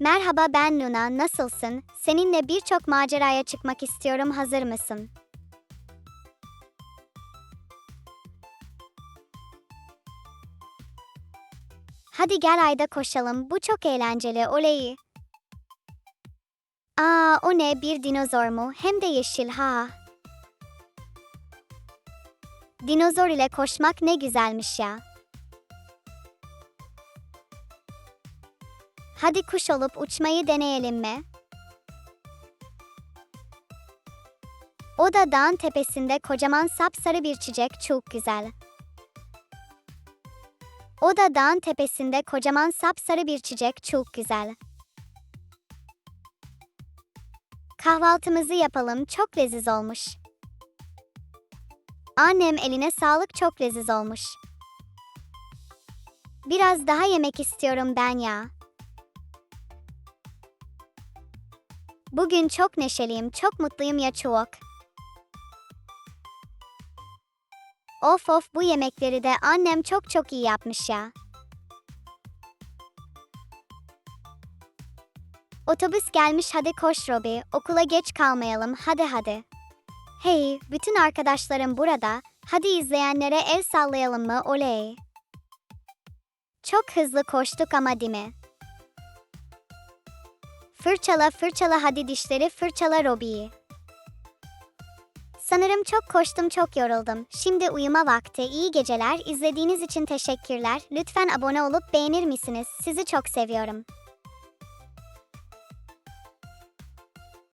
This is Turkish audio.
Merhaba ben Luna, nasılsın? Seninle birçok maceraya çıkmak istiyorum, hazır mısın? Hadi gel ayda koşalım, bu çok eğlenceli, oley. Aa, o ne, bir dinozor mu? Hem de yeşil, ha. Dinozor ile koşmak ne güzelmiş ya. Hadi kuş olup uçmayı deneyelim mi? O da dağın tepesinde kocaman sapsarı bir çiçek çok güzel. O da dağın tepesinde kocaman sapsarı bir çiçek çok güzel. Kahvaltımızı yapalım çok leziz olmuş. Annem eline sağlık çok leziz olmuş. Biraz daha yemek istiyorum ben ya. Bugün çok neşeliyim, çok mutluyum ya çok. Of of bu yemekleri de annem çok çok iyi yapmış ya. Otobüs gelmiş hadi koş Robi, okula geç kalmayalım hadi hadi. Hey, bütün arkadaşlarım burada, hadi izleyenlere el sallayalım mı oley. Çok hızlı koştuk ama değil mi? Fırçala fırçala hadi dişleri fırçala Robi'yi. Sanırım çok koştum çok yoruldum. Şimdi uyuma vakti. İyi geceler. İzlediğiniz için teşekkürler. Lütfen abone olup beğenir misiniz? Sizi çok seviyorum.